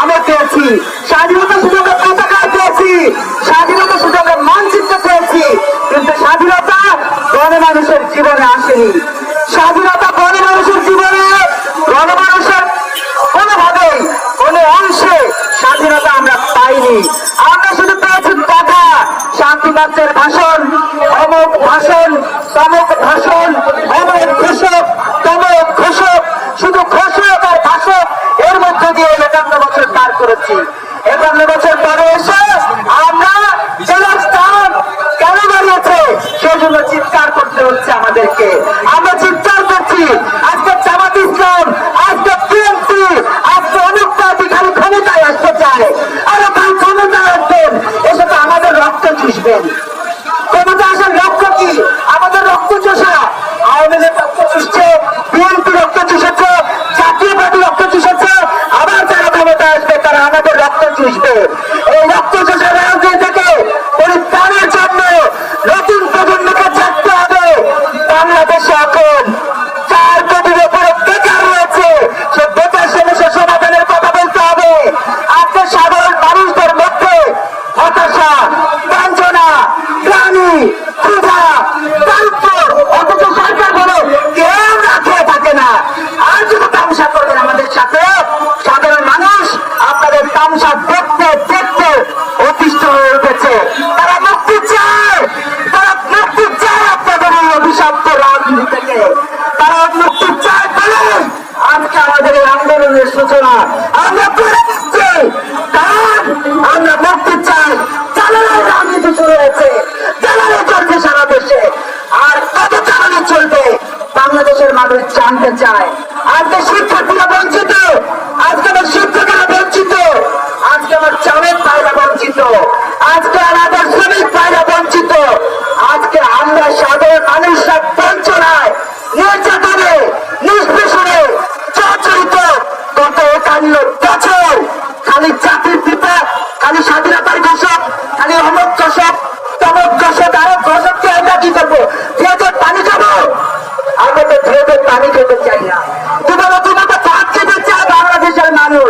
আমরা পেয়েছি। স্বাধীনতা সুযোগের পতাকা পেয়েছি। স্বাধীনতা সুযোগের মানচিত্র পেয়েছি। কিন্তু স্বাধীনতা গণমানুষের জীবনে আসেনি। স্বাধীনতা গণমানুষের জীবনে, গণমানুষের কোনোভাবেই, কোনো অংশে স্বাধীনতা আমরা পাইনি। আমরা শুধু পেয়েছি কথা শান্তিবাদের ভাষণ অমুক ভাষণ তমুক ভাষণ একান্ন বছর পরে এসে। আমরা জেলার স্থান কেন দাঁড়িয়েছে? সেই জন্য চিৎকার করতে হচ্ছে আমাদেরকে। আমরা বঞ্চনা গ্লানি ক্ষুধা দারিদ্র অথচ সরকার বলে, কেউ না খেয়ে থাকে না। আর যদি তামসা করবেন আমাদের সাথে, সাধারণ মানুষ আপনাদের তামসা দেখতে দেখতে অতিষ্ঠ হয়ে উঠেছে। তারা মুক্তি চায়, তারা মুক্তি চায় আপনাদের এই অভিশপ্ত রাজনীতি থেকে। তারা মুক্তি চায় বলে আজকে আমাদের এই আন্দোলনের সূচনা। আমরা জানতে চায়। আজকে শিক্ষার্থীরা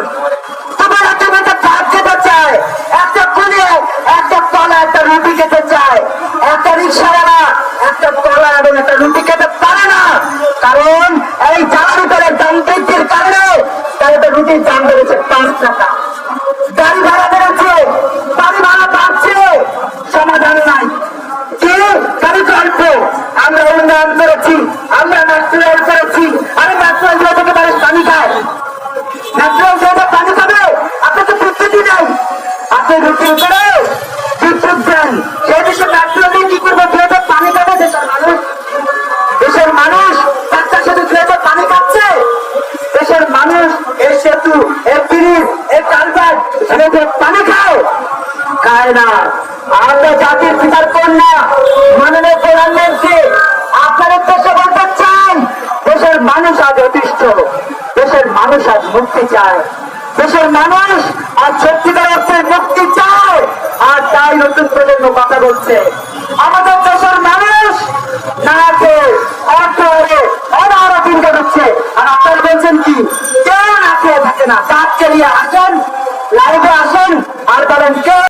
Lord. দেশের মানুষ বাচ্চা শুধু যেহেতু পানি খাচ্ছে দেশের মানুষ এই সেতু, এই ব্রিজ, এই যেহেতু পানি খায়। খায় না। আমরা জাতির পিতার কন্যা, মাননীয় প্রধানমন্ত্রী আপনার উদ্দেশ্যে বলতে চান দেশের মানুষ আজ অতিষ্ঠ। দেশের মানুষ আজ মুক্তি চায়। দেশের মানুষ আজ সত্যিকার অর্থে মুক্তি চায়। আর তাই নতুন প্রজন্ম কথা বলছে আমাদের দেশের মানুষ না খেয়ে অর্থ হয়ে অনারো দিন কাটাচ্ছে আর বলছেন কি? কেউ না খেয়ে থাকে না। দাঁত চালিয়ে আসেন লাইভে আসেন আর বলেন, কেউ